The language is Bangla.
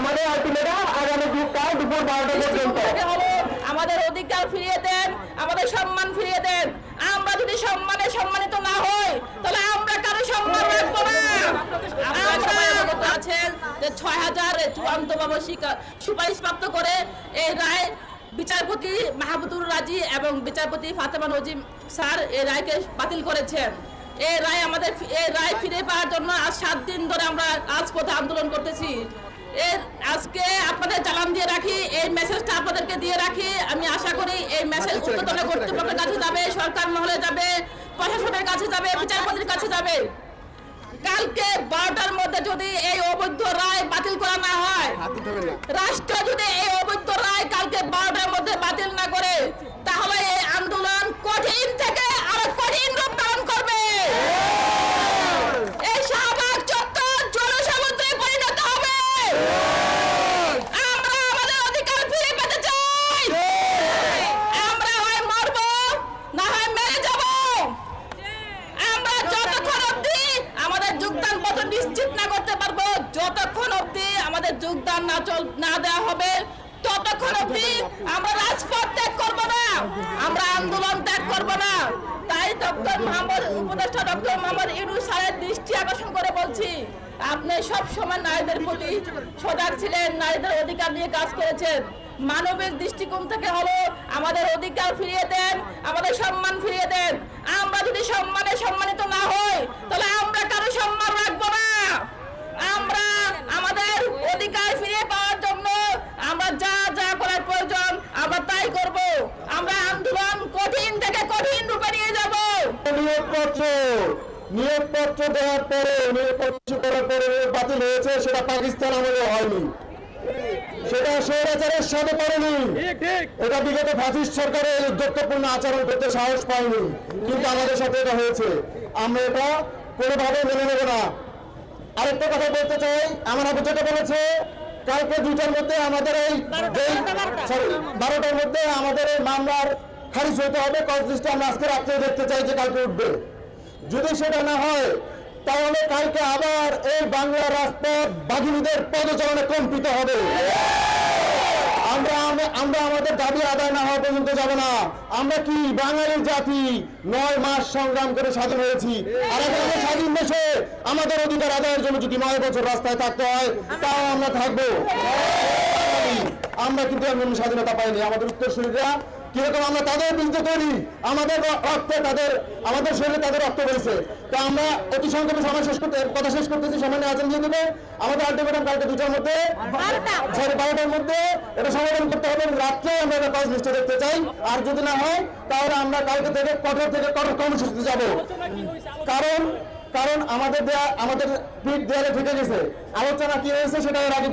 আমাদের আলটিমেটাম আগামী দুপুর দুপুর বারোটা পর্যন্ত। আমাদের অধিকার ফিরিয়ে দেন আমাদের সম্মান ফিরিয়ে দেন। আমরা যদি সম্মানে সম্মানিত না হই তাহলে আমরা কারও সম্মান রাখব না। আমরা আছেন যে ছয় হাজার চূড়ান্ত ভাবে সুপারিশ প্রাপ্ত করে এই রায় বিচারপতি মাহবুদুর রাজি এবং বিচারপতি ফাতেমা নজিম স্যার এই রায়কে বাতিল করেছেন। এই রায় আমাদের এই রায় ফিরে পাওয়ার জন্য আজ সাত দিন ধরে আমরা রাজপথে আন্দোলন করতেছি। এর আজকে আপনাদের জানান দিয়ে রাখি এই মেসেজটা আপনাদেরকে দিয়ে রাখি। আমি আশা করি এই মেসেজ উচ্চতন কর্তৃপক্ষের কাছে যাবে সরকার মহলে যাবে প্রশাসনের কাছে যাবে বিচারপতির কাছে যাবে। কালকে বারোটার মধ্যে যদি এই অবৈধ রায় বাতিল করা না হয় রাষ্ট্র যদি এই অবৈধ রায় কালকে বারোটার মধ্যে বাতিল না করে তাহলে এই আন্দোলন কঠিন থেকে আরও কঠিন রূপ ধারণ করবে এই শাহবাগ চত্বর জনসমুদ্রে পরিণত হবে আমরা আমাদের অধিকার ফিরে পেতে চাই আমরা হয় মরব না হয় মেরে যাব আমরা যতক্ষণ অবধি আমাদের যোগদান পত্র নিশ্চিত না করতে পারব যতক্ষণ অবধি যোগদান না চল, না দেওয়া হবে, ততক্ষণ অবধি আমরা রাজপথ ত্যাগ করব না? আমরা আন্দোলন ত্যাগ করব না? তাই ডক্টর মোহাম্মদ, উপদেষ্টা ডক্টর মোহাম্মদ ইউনুস স্যারের দৃষ্টি আকর্ষণ করে বলছি, আপনি সব সময় নারীদের প্রতি সজাগ ছিলেন, নারীদের অধিকার নিয়ে কাজ করেছেন। মানবিক দৃষ্টিকোণ থেকে হলো আমাদের অধিকার ফিরিয়ে দেন, আমাদের সম্মান ফিরিয়ে দেন আমরা যদি সম্মানে সম্মানিত না হই তাহলে আমরা কারও সম্মান রাখব না আমরা আমাদের অধিকার ফিরিয়ে পাওয়ার জন্য আমরা যা যা করার প্রয়োজন আমরা তাই করব আমরা আন্দোলন কঠিন থেকে কঠিন রূপে নিয়ে যাব নিয়োগপত্র। নিয়োগপত্র দেওয়ার পরে নিয়োগপত্র করার পরে বাতিল হয়েছে সেটা পাকিস্তান আমলে হয়নি। সেটা স্বৈরাচারের সাথে পড়েনি এটা বিগত ফাসিস্ট সরকারের উদ্যোক্তপূর্ণ আচরণ করতে সাহস পায়নি। কিন্তু আমাদের সাথে এটা হয়েছে। আমরা এটা কোনোভাবে মেনে নেব না। আরেকটা কথা বলতে চাই। আমার আবু যেটা বলেছে কালকে দুটার মধ্যে আমাদের এই সরি বারোটার মধ্যে আমাদের এই মামলার খারিজ হতে হবে কজ লিস্টে আমরা আজকে রাত্রে দেখতে চাই যে কালকে উঠবে। যদি সেটা না হয়, তাহলে কালকে আবার এই বাংলা রাজপথ বাঘিনীদের পদচারণে কম্পিত হবে। আমরা আমরা আমাদের দাবি আদায় না হওয়া পর্যন্ত যাব না। আমরা কি বাঙালির জাতি? নয় মাস সংগ্রাম করে স্বাধীন হয়েছি। আর এখন স্বাধীন দেশে, আমাদের অধিকার আদায়ের জন্য যদি নয় বছর রাস্তায় থাকতে হয়, তাও আমরা থাকব। আমরা কিন্তু স্বাধীনতা পাইনি। আমাদের উত্তরসূরিরা কীরকম আমরা তাদের বিরুদ্ধে তৈরি? আমাদের রক্তে তাদের আমাদের শরীরে তাদের রক্ত বেড়েছে তো আমরা অতি সংক্ষেপে সময় শেষ করতে কথা শেষ করতেছি সময় আচরণ দিয়ে দেবে। আমাদের আলটিমেটাম কালকে দুটার মধ্যে সাড়ে বারোটার মধ্যে এটা সমাধান করতে হবে রাত্রে আমরা এটা কাজ লিস্টে দেখতে চাই। আর যদি না হয় তাহলে আমরা কালকে থেকে কঠোর থেকে কঠোর কর্মসূচিতে যাব। কারণ কারণ আমাদের দেয়া আমাদের পিঠ দেয়ালে ঠেকে গেছে। আলোচনা কি হয়েছে সেটা এর আগে